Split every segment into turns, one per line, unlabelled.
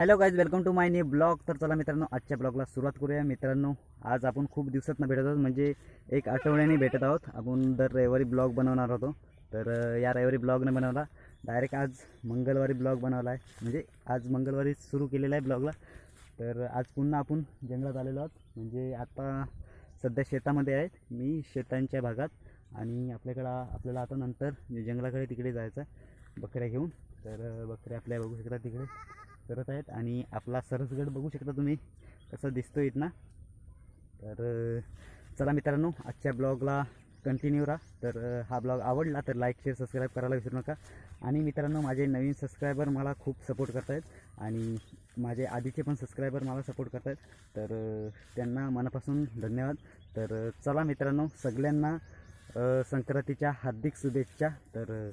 Hello guys welcome to my new blog तर चला मित्रांनो आजच्या ब्लॉगला सुरुवात करूया. मित्रांनो आज आपण खूप दिवसात भेटत आहोत म्हणजे एक आठवड्याने भेटत आहोत. आपण दर रविवारी ब्लॉग बनवणार होतो. तर या रविवारी ब्लॉग बनवला डायरेक्ट आज मंगळवारी ब्लॉग बनवला आहे म्हणजे आज मंगळवारी सुरू केलेला आहे ब्लॉगला तर आज पुन्हा आपण जंगलात आलेलो आहोत. म्हणजे आता सध्या शेतामध्ये आहेत. मी शेतांच्या भागात आणि आपल्याकडं आपल्याला आता नंतर जंगलाकडे तिकडे जायचं आहे बकऱ्या घेऊन. तर बकऱ्या आपल्या बघू शकता तिकडे. करत आहेत आणि आपला सरसगड बघू शकता तुम्ही कसं दिसतो इथना. तर चला मित्रांनो आजच्या ब्लॉगला कंटिन्यू राहा. तर हा ब्लॉग आवडला तर लाईक शेअर सबस्क्राईब करायला विसरू नका. आणि मित्रांनो माझे नवीन सबस्क्रायबर मला खूप सपोर्ट करत आहेत आणि माझे आधीचे पण सबस्क्रायबर मला सपोर्ट करत आहेत तर त्यांना मनापासून धन्यवाद. तर चला मित्रांनो सगळ्यांना संक्रांतीच्या हार्दिक शुभेच्छा. तर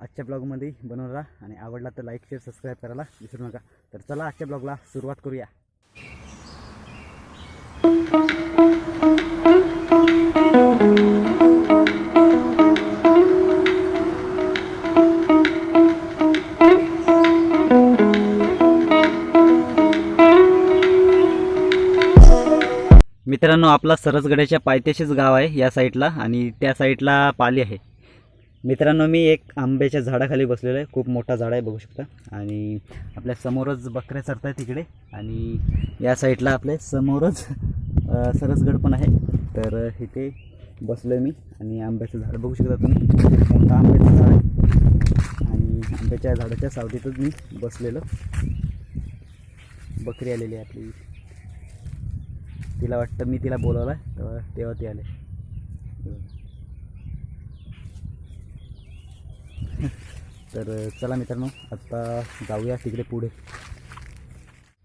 आजच्या ब्लॉगमध्ये बनवून राहा आणि आवडला तर लाईक शेअर सबस्क्राईब करायला विसरू नका. तर चला आजच्या ब्लॉगला सुरुवात करूया. मित्रांनो आपला सरसगड्याच्या पायथ्याशीच गाव आहे या साईडला आणि त्या साईडला पाली आहे. मित्रांनो मी एक आंब्याच्या झाडाखाली बसलेलो आहे. खूप मोठा झाड आहे बघू शकता. आणि आपल्या समोरच बकऱ्या चरत आहेत तिकडे आणि या साईडला आपल्या समोरच सरसगड पण आहे. तर इथे बसलो आहे मी. आणि आंब्याचं झाड बघू शकता तुम्ही. मोठं आंब्याचं झाड आहे. आणि आंब्याच्या झाडाच्या सावलीतच मी बसलेलो. बकरी आलेली आहे आपली. तिला वाटतं मी तिला बोलावलं तेव्हा तेव्हा ती आले. तर चला मित्रांनो आत्ता जाऊया तिकडे पुढे.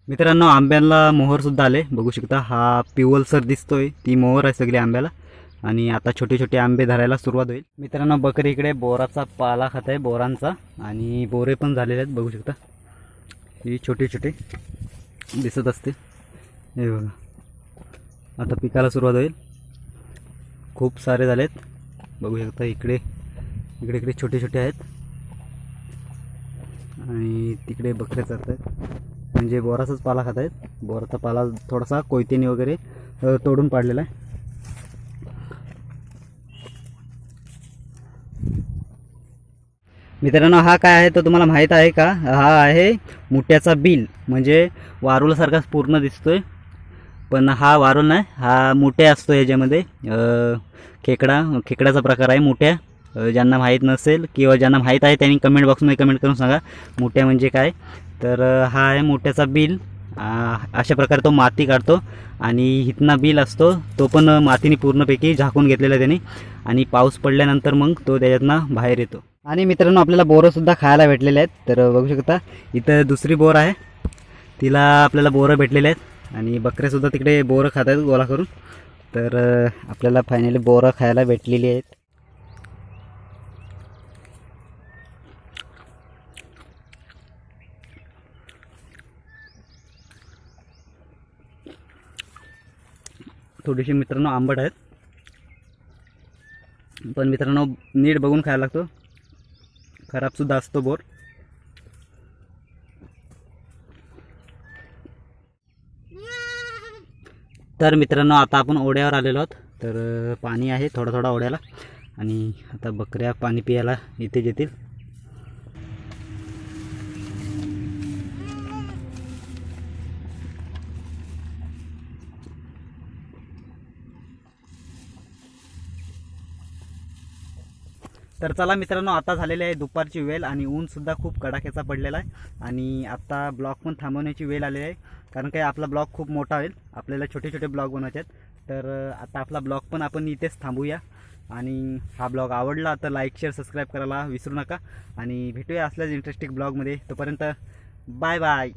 मित्रांनो आंब्याला मोहरसुद्धा आले. बघू शकता हा पिवलसर दिसतोय. ती मोहर आहे सगळी आंब्याला. आणि आता छोटे छोटे आंबे धरायला सुरुवात होईल. मित्रांनो बकरी इकडे बोराचा पाला खात आहे बोरांचा. आणि बोरे पण झालेले आहेत बघू शकता. ही छोटे छोटे दिसत असते हे बघा. आता पिकाला सुरुवात होईल. खूप सारे झालेत. बघू शकता इकडे इकडे इकडे छोटे छोटे आहेत. आणि तिकडे बकरे चरत आहेत म्हणजे बोराचाच पाला खात आहेत बोराचा पाला थोडासा कोयतेने वगैरे तोडून पाडलेला आहे. मित्रांनो हा काय आहे तो तुम्हाला माहीत आहे का? हा आहे मुठ्याचा बिल. म्हणजे वारूलासारखाच पूर्ण दिसतोय. पण हा वारुल नाही हा मुठ्या असतो याच्यामध्ये. खेकडा खेकड्याचा प्रकार आहे मुठ्या. ज्यांना माहीत नसेल किंवा ज्यांना माहीत आहे त्यांनी कमेंट बॉक्समध्ये कमेंट करून सांगा. मोठ्या म्हणजे काय? तर हा आहे मोठ्याचा बिल. अशा प्रकारे तो माती काढतो. आणि हितना बिल असतो तो पण मातीने पूर्णपैकी झाकून घेतलेला आहे त्याने. आणि पाऊस पडल्यानंतर मग तो त्याच्यातनं बाहेर येतो. आणि मित्रांनो आपल्याला बोरंसुद्धा खायला भेटलेले आहेत. तर बघू शकता इथं दुसरी बोर आहे. तिला आपल्याला बोरं भेटलेले आहेत. आणि बकऱ्यासुद्धा तिकडे बोरं खात आहेत गोळा करून. तर आपल्याला फायनली बोरं खायला भेटलेली आहेत. थोडीशी मित्रांनो आंबट आहेत. पण मित्रांनो नीट बघून खायला लागतो. खराबसुद्धा असतो बोर. तर मित्रांनो आता आपण ओढ्यावर आलेलो आहोत. तर पाणी आहे थोडा थोडा ओढ्याला. आणि आता बकऱ्या पाणी पियाला इथे येतील तर चला मित्रांनो आता झालेली आहे दुपारची वेळ आणि ऊनसुद्धा खूप कडाक्याचा पडलेला आहे. आणि आता ब्लॉग पण थांबवण्याची वेळ आलेली आहे कारण काही आपला ब्लॉग खूप मोठा होईल. आपल्याला छोटे छोटे ब्लॉग बनवायचे आहेत. तर आता आपला ब्लॉग पण आपण इथेच थांबूया. आणि हा ब्लॉग आवडला तर लाईक शेअर सबस्क्राईब करायला विसरू नका. आणि भेटूया असल्याच इंटरेस्टिंग ब्लॉगमध्ये. तोपर्यंत बाय बाय.